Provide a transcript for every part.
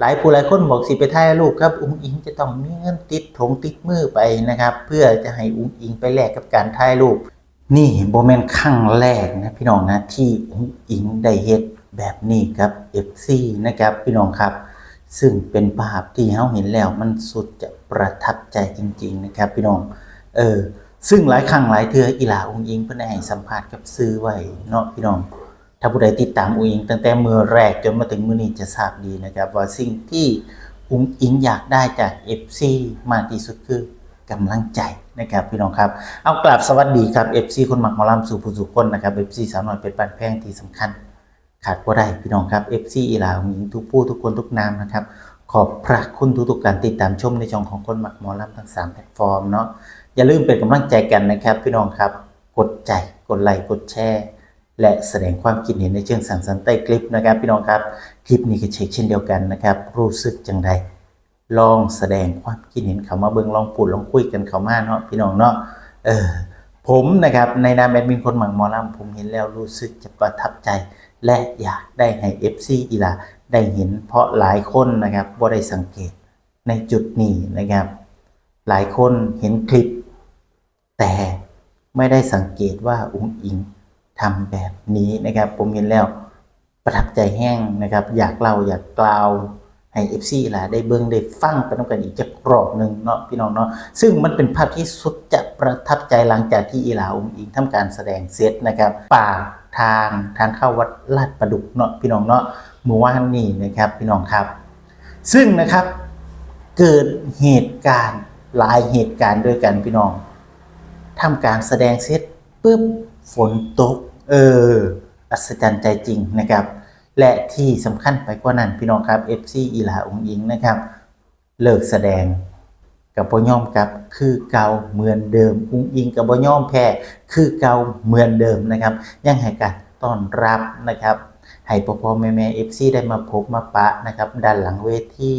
หลายผู้หลายคนบอกสิไปถ่ายรูปครับอุ้งอิงจะต้องมีเงินติดถงติดมือไปนะครับ เพื่อจะให้อุ้งอิงไปแลกกับการถ่ายรูป นี่โบแมนครั้งแรกนะพี่น้องนะที่อุ้งอิงได้เฮ็ดแบบนี้ครับ FC นะครับพี่น้องครับ ซึ่งเป็นภาพที่เฮาเห็นแล้วมันสุดจะประทับใจจริง ๆ นะครับ พี่น้องเออซึ่งหลายครั้งหลายเทืออีหลาองค์อิงเพิ่นได้ให้สัมภาษณ์กับสื่อไว้เนาะพี่น้องาผู้ใดติดตามองค์อิงตั้งแต่มือแรกจนมาถึงมือนี้จะทราบดีนะครับว่าสิ่งที่องค์อิงอยากได้จาก FC มากที่สุดคือกำลังใจนะครับพี่น้องครับ เอากราบสวัสดีครับ FC คนหมักหมอลำสู่ผู้สู่คนนะครับ FC สาวน้อยเป็นปานแพงที่สำคัญ ขาดบ่ได้พี่น้องครับ FC อีหลาองค์อิงทุกผู้ทุกคนทุกนามนะครับ ขอบพระคุณทุกๆการติดตามชมในช่องของคนหมักหมอลำทั้งสามแพลตฟอร์มเนาะอย่าลืมเป็นกำลังใจกันนะครับ พี่น้องครับ กดใจกดไลค์กดแชร์ และแสดงความคิดเห็นในเชิงสังสรรค์ใต้คลิปนะครับพี่น้องครับ คลิปนี้ก็เช็คเช่นเดียวกันนะครับ รู้สึกจังใดลองแสดงความคิดเห็นเขามาเบิ่งลองพูดลองคุยกันเขามาเนาะพี่น้องเนาะเออผมนะครับในนามแอดมินคนหมังมอลำผมเห็นแล้วรู้สึกจะประทับใจ และอยากได้ให้ FC อีหลาได้เห็นเพราะหลายคนนะครับบ่ได้สังเกตในจุดนี้นะครับ หลายคนเห็นคลิป แต่ไม่ได้สังเกตว่าอุ้งอิง ทำแบบนี้นะครับ ผมเห็นแล้วประทับใจแห้งนะครับ อยากเล่าอยากกล่าวให้เอฟซีล่ะได้เบิ่งได้ฟังไปน้ำกันอีกจะกรอบหนึ่งเนาะพี่น้องเนาะซึ่งมันเป็นภาพที่สุดจะประทับใจหลังจากที่อีหลาอุ้งอิงทำการแสดงเสร็จนะครับปากทางทางเข้าวัดลาดประดุกเนาะพี่น้องเนาะเมื่อวานนี้นะครับพี่น้องครับ ซึ่งนะครับเกิดเหตุการณ์หลายเหตุการณ์ด้วยกันพี่น้องทำการแสดงเสร็จปุ๊บ ฝนตก เออ อัศจรรย์ใจจริงนะครับ และที่สำคัญไปกว่านั้นพี่น้องครับ FC อีหลาองอิงนะครับ เลิกแสดงกับบ่ยอมกับคือเก่าเหมือนเดิมอุ้งอิงกับบ่ยอมแพ้คือเก่าเหมือนเดิมนะครับ ยังให้การต้อนรับนะครับให้พ่อพ่อแม่แม่ FC ได้มาพบมาปะนะครับด้านหลังเวที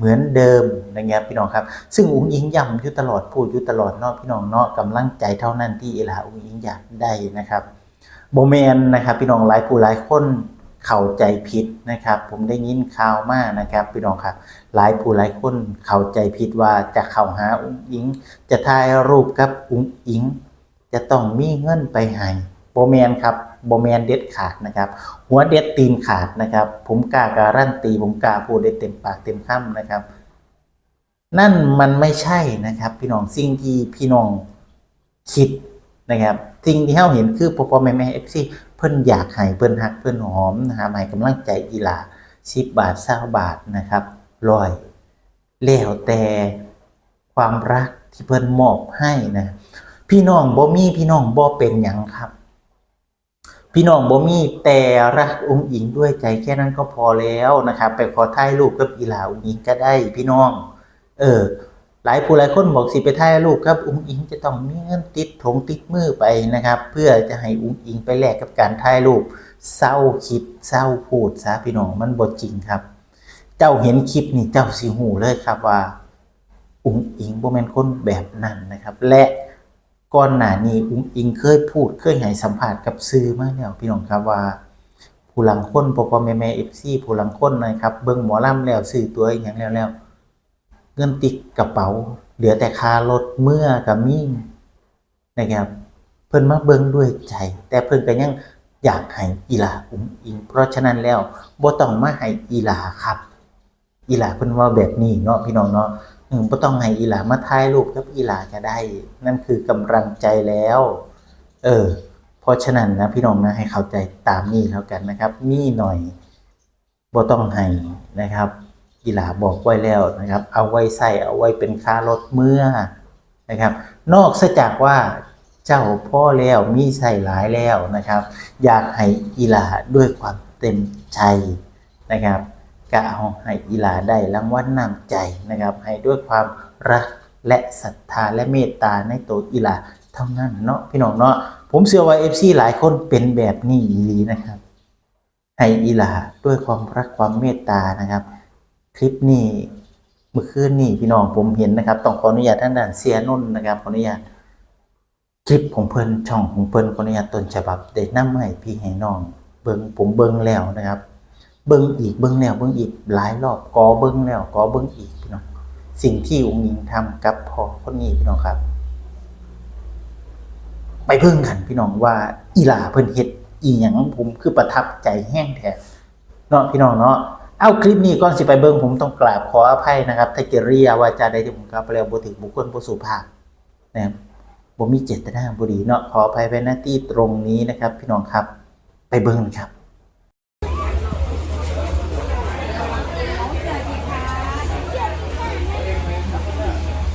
เหมือนเดิมนะครับพี่น้องครับ ซึ่งอุ้งอิงย้ำอยู่ตลอดพูดอยู่ตลอดเนาะพี่น้องเนาะกำลังใจเท่านั้นที่เอลาอุ้งอิงอยากได้นะครับโบแมนนะครับ พี่น้องหลายผู้หลายคนเข้าใจผิดนะครับ ผมได้ยินข่าวมากนะครับ พี่น้องครับ หลายผู้หลายคนเข้าใจผิดว่าจะเข้าหาอุ้งอิง จะถ่ายรูปกับอุ้งอิง จะต้องมีเงินไปให้โบแมนครับ โบแมนเด็ดขาดนะครับ หัวเด็ดตีนขาดนะครับ ผมกล้าการันตี ผมกล้าพูดได้เต็มปากเต็มคำนะครับ นั่นมันไม่ใช่นะครับ พี่น้องสิ่งที่พี่น้องคิดนะครับสิ่งที่เฮาเห็นคือพ่อพ่อแม่แม่เอฟซีเพิ่นอยากให้เพิ่นหักเพิ่นหอมนะครับให้กำลังใจอีหลาสิบบาทเศร้าบาทนะครับร้อยแล้วแต่ความรักที่เพิ่นมอบให้นะพี่น้องบ่มีพี่น้องบ่เป็นหยังครับ พี่น้องบ่มีแต่รักองค์หญิงด้วยใจแค่นั้นก็พอแล้วนะครับไปขอถ่ายรูปกับอีหลาองค์หญิงก็ได้พี่น้อง เออ หลายผู้หลายคนบอกสิไปถ่ายรูปครับองค์หญิงจะต้องมีเงินติดถงติดมือไปนะครับ เพื่อจะให้องค์หญิงไปแลกกับการถ่ายรูปเศร้าคิดเศร้าพูดซะพี่น้องมันบ่จริงครับ เจ้าเห็นคลิปนี่เจ้าสิหูเลยครับว่าองค์หญิงบ่แม่นคนแบบนั้นนะครับ และ ก่อนหน้านี้องค์หญิงเคยพูดเคยให้สัมภาษณ์กับสื่อมาแล้วพี่น้องครับว่าผู้ลังคนพ่อพ่อแม่แม่เอฟซีผู้ลังคนนะครับเบิ่งหมอลำแล้วซื้อตัวอย่างแล้วแล้วเงินติดกระเป๋า เหลือแต่คารถเมื่อกับมิ่งนะครับ เพิ่นมาเบิ่งด้วยใจ แต่เพิ่นก็ยังอยากให้อีหลาอุ้งอิง เพราะฉะนั้นแล้วบ่ต้องมาให้อีหลาครับ อีหลาเพิ่นว่าแบบนี้เนาะพี่น้องเนาะ อืมบ่ต้องให้อีหลามาถ่ายรูปกับอีหลาก็ได้ นั่นคือกำลังใจแล้ว เออ เพราะฉะนั้นนะพี่น้องนะให้เข้าใจตามนี้แล้วกันนะครับ นี่หน่อยบ่ต้องให้นะครับกีฬาบอกไว้แล้วนะครับ เอาไว้ใส่เอาไว้เป็นค่ารถเมื่อนะครับ นอกจากว่าเจ้าพ่อแล้วมีใส่หลายแล้วนะครับ อยากให้กีฬาด้วยความเต็มใจนะครับ ก็เอาให้กีฬาได้รางวัลนำใจนะครับ ให้ด้วยความรักและศรัทธาและเมตตาในตัวกีฬาเท่านั้นเนาะพี่น้องเนาะผมเชื่อว่า FC หลายคนเป็นแบบนี้อีลีนะครับ ให้อีหลาด้วยความรักความเมตตานะครับ คลิปนี้เมื่อคืนนี่พี่น้องผมเห็นนะครับต้องขออนุญาตท่านด่านเสียนุ่นนะครับขออนุญาตคลิปของเพิ่นช่องของเพิ่นขออนุญาตต้นฉบับได้นำมาให้พี่ให้น้อง เบิงผมเบิงแล้วนะครับ เบิ่งอีกเบิ่งแล้วเบิ่งอีกหลายรอบกอเบิ่งแล้วกอเบิ่งอีกพี่น้องสิ่งที่อุ้งอิงทำกับพ่อคนนี้พี่น้องครับ ไปเบิ่งกันพี่น้องว่า อีหลาเพิ่นเฮ็ดอีหยังผมคือประทับใจแห้งแท้เนาะพี่น้องเนาะเอาคลิปนี้ก่อนสิไปเบิ่งผมต้องกราบขออภัยนะครับถ้าเกเรียว่าจาใดที่ผมกล่าวไปแล้วบ่ถึงบุคคลบ่สุภาพนะครับบ่มีเจตนาบ่ดีเนาะขออภัยไว้หน้าที่ตรงนี้นะครับ พี่น้องครับ ไปเบิ่งครับ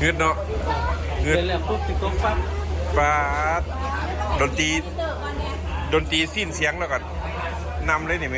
เงืดเนาะเงืดเสร็จแล้วปุ๊บติ๊กต๊อกปั๊บฟาดดนตรีดนตรีสิ้นเสียงแล้วก่อนนำเลยนี่ไหม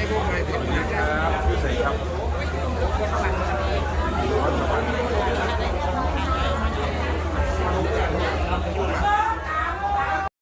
ช่พวกนายทำดีครับชื่อสกครับวัดสวรรค์